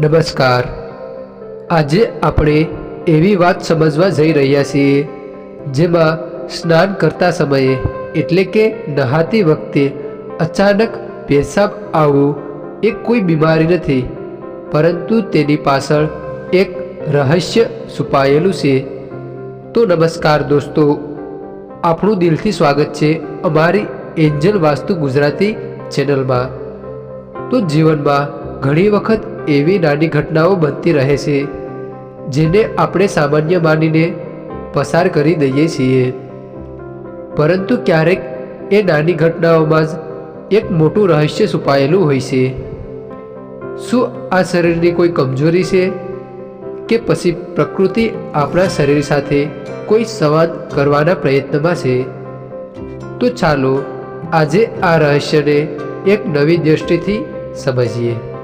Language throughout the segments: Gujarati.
નમસ્કાર. આજે આપણે એવી વાત સમજવા જઈ રહ્યા છીએ, જેમાં સ્નાન કરતા સમયે, એટલે કે નહાતી વખતે, અચાનક પેશાબ આવવું એ કોઈ બીમારી નથી, પરંતુ તેની પાછળ એક રહસ્ય છુપાયેલું છે. તો નમસ્કાર દોસ્તો, આપણું દિલથી સ્વાગત છે અમારી એન્જલ વાસ્તુ ગુજરાતી ચેનલમાં. તો જીવનમાં ઘણી વખત એવી નાની ઘટનાઓ બનતી રહે છે, જેને આપણે સામાન્ય માનીને પસાર કરી દઈએ છીએ. પરંતુ ક્યારેક એ નાની ઘટનાઓમાં જ એક મોટું રહસ્ય છુપાયેલું હોય છે. શું આ શરીરની કોઈ કમજોરી છે કે પછી પ્રકૃતિ આપણા શરીર સાથે કોઈ સંવાદ કરવાના પ્રયત્નમાં છે? તો ચાલો આજે આ રહસ્યને એક નવી દ્રષ્ટિથી સમજીએ.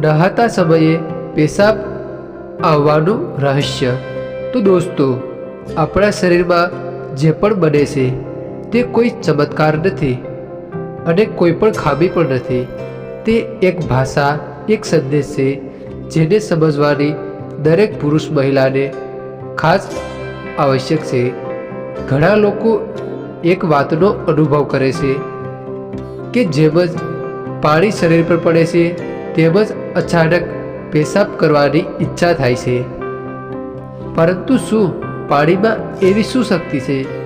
નહાતા સમયે પેશાબ આવવાનું રહસ્ય. તો દોસ્તો, આપણા શરીરમાં જે પણ બને છે, તે કોઈ ચમત્કાર નથી અને કોઈ પણ ખામી પણ નથી. તે એક ભાષા, એક સંદેશ છે, જેને સમજવાની દરેક પુરુષ મહિલાને ખાસ આવશ્યક છે. ઘણા લોકો એક વાતનો અનુભવ કરે છે કે જેમ જ પાણી શરીર પર પડે છે, તેમ જ અચાનક પેશાબ કરવાની ઈચ્છા થાય છે. પરંતુ શું પાણીમાં એવી શું શક્તિ છે?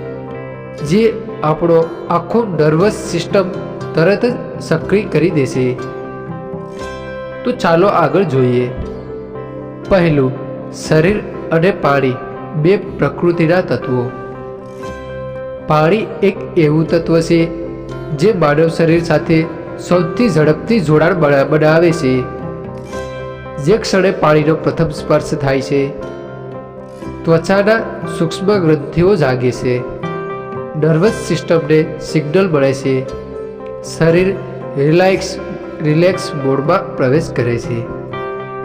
જે આપણો આખો નર્વસ સિસ્ટમ તરત જ સક્રિય કરી દેશે. તો ચાલો આગળ જોઈએ. પહેલું, શરીર અને પાણી, બે પ્રકૃતિના તત્વો. પાણી એક એવું તત્વ છે, જે માનવ શરીર સાથે સૌથી ઝડપથી જોડાણ બના- બનાવે છે. જે ક્ષણે પાણીનો પ્રથમ સ્પર્શ થાય છે, ત્વચાના સૂક્ષ્મ ગ્રંથિઓ જાગે છે નર્વસ સિસ્ટમને સિગ્નલ મળે છે, શરીર રિલેક્સ રિલેક્સ મોડમાં પ્રવેશ કરે છે.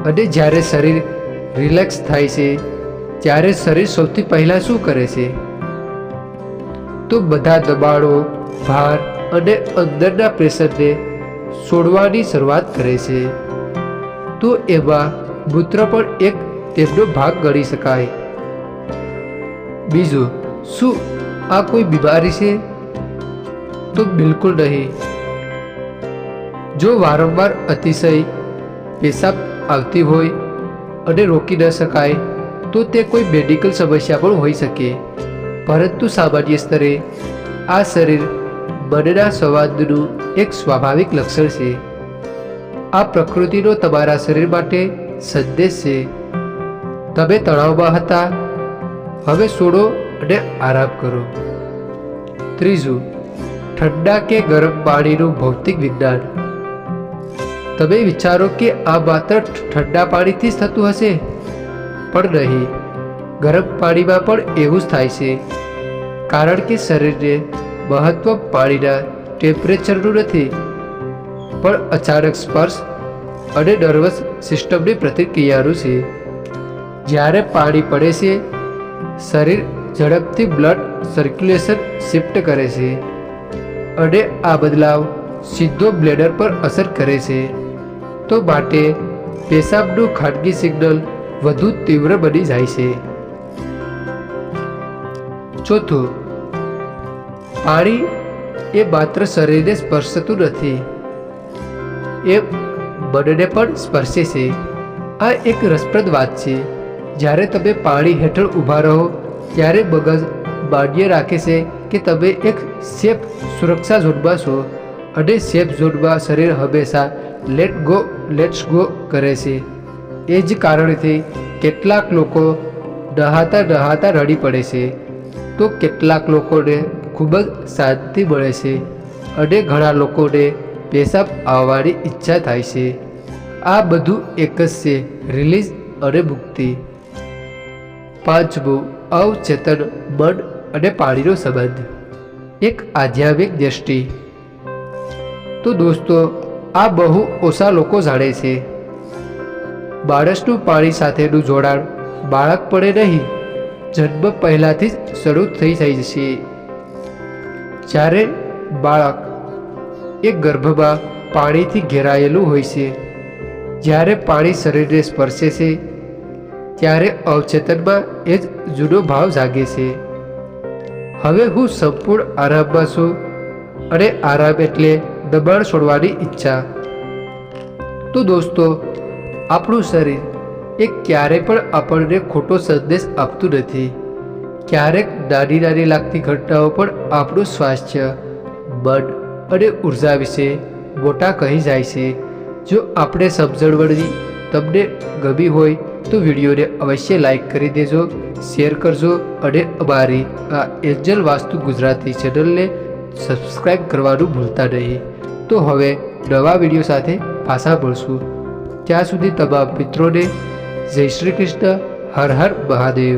અને જ્યારે શરીર રિલેક્સ થાય છે, ત્યારે શરીર સૌથી પહેલાં શું કરે છે? તો બધા દબાણો, ભાર અને અંદરના પ્રેશરને છોડવાની શરૂઆત કરે છે. તો એવા મૂત્ર પણ એક તેમનો ભાગ ગણી શકાય. બીજું, શું આ કોઈ બીમારી છે? તો બિલકુલ નહીં. જો વારંવાર અતિશય પેશાબ આવતી હોય અને રોકી ન શકાય, તો તે કોઈ મેડિકલ સમસ્યા પણ હોઈ શકે. પરંતુ સામાન્ય સ્તરે આ શરીર મનના સંવાદનું એક સ્વાભાવિક લક્ષણ છે. આ પ્રકૃતિનો તમારા શરીર માટે સંદેશ છે. તમે તણાવમાં હતા. હવે છોડો અને આરામ કરો. ત્રીજું, ઠંડા કે ગરમ પાણીનું ભૌતિક વિજ્ઞાન. તમે વિચારો કે આ માત્ર ઠંડા પાણીથી જ થતું હશે? પણ નહીં. ગરમ પાણીમાં પણ એવું જ થાય છે. કારણ કે શરીરને મહત્વ પાણીના ટેમ્પરેચરનું નથી. પણ અચાનક સ્પર્શ અને નર્વસ સિસ્ટમની પ્રતિક્રિયાનું છે. જ્યારે પાણી પડે છે, શરીર ઝડપથી બ્લડ સર્ક્યુલેશન શિફ્ટ કરે છે અને આ બદલાવ સીધો બ્લેડર પર અસર કરે છે. તો માટે પેશાબનું ખાનગી સિગ્નલ વધુ તીવ્ર બની જાય છે. ચોથું, પાણી એ માત્ર શરીરને સ્પર્શતું નથી એ મનને પણ સ્પર્શે છે. આ એક રસપ્રદ વાત છે. જ્યારે તમે પાણી હેઠળ ઊભા રહો, ત્યારે મગજ માન્ય રાખે છે કે તમે એક સેફ સુરક્ષા ઝોનમાં છો અને સેફ ઝોનમાં શરીર હંમેશા લેટ ગો લેટ્સ ગો કરે છે. એ જ કારણથી કેટલાક લોકો નહાતા નહાતા રડી પડે છે. તો કેટલાક લોકોને ખૂબ જ શાંતિ મળે છે અને ઘણા લોકોને પેશાબ આવવાની ઈચ્છા થાય છે. આ બધું એક જ છે. રિલીઝ અને મુક્તિ. પાંચમું અવચેતન મન અને પાણીનો સંબંધ. એક આધ્યાત્મિક દ્રષ્ટિ. તો દોસ્તો, આ બહુ ઓછા લોકો જાણે છે. બાળસનું પાણી સાથેનું જોડાણ બાળક પડે નહીં. જન્મ પહેલાંથી જ શરૂ થઈ જાય છે. જ્યારે બાળક એ ગર્ભમાં પાણીથી ઘેરાયેલું હોય છે. જ્યારે પાણી શરીરને સ્પર્શે છે, ત્યારે અવચેતનમાં એ જ જૂનો ભાવ જાગે છે. હવે હું સંપૂર્ણ આરામમાં છું અને આરામ એટલે દબાણ છોડવાની ઈચ્છા. તો દોસ્તો, આપણું શરીર એ ક્યારેય પણ આપણને ખોટો સંદેશ આપતું નથી. ક્યારેક નાની નાની લાગતી ઘટનાઓ પણ આપણું સ્વાસ્થ્ય મન અને ઊર્જા વિશે મોટા કહી જાય છે. જો આપણે સમજણવળી તમને ગમી હોય તો વિડીયોને અવશ્ય લાઈક કરી દેજો, શેર કરજો અને અમારી આ એન્જલ વાસ્તુ ગુજરાતી ચેનલને સબસ્ક્રાઈબ કરવાનું ભૂલતા નહીં. તો હવે નવા વીડિયો સાથે પાછા મળશું. ત્યાં સુધી તમામ મિત્રોને જય શ્રી કૃષ્ણ, હર હર મહાદેવ.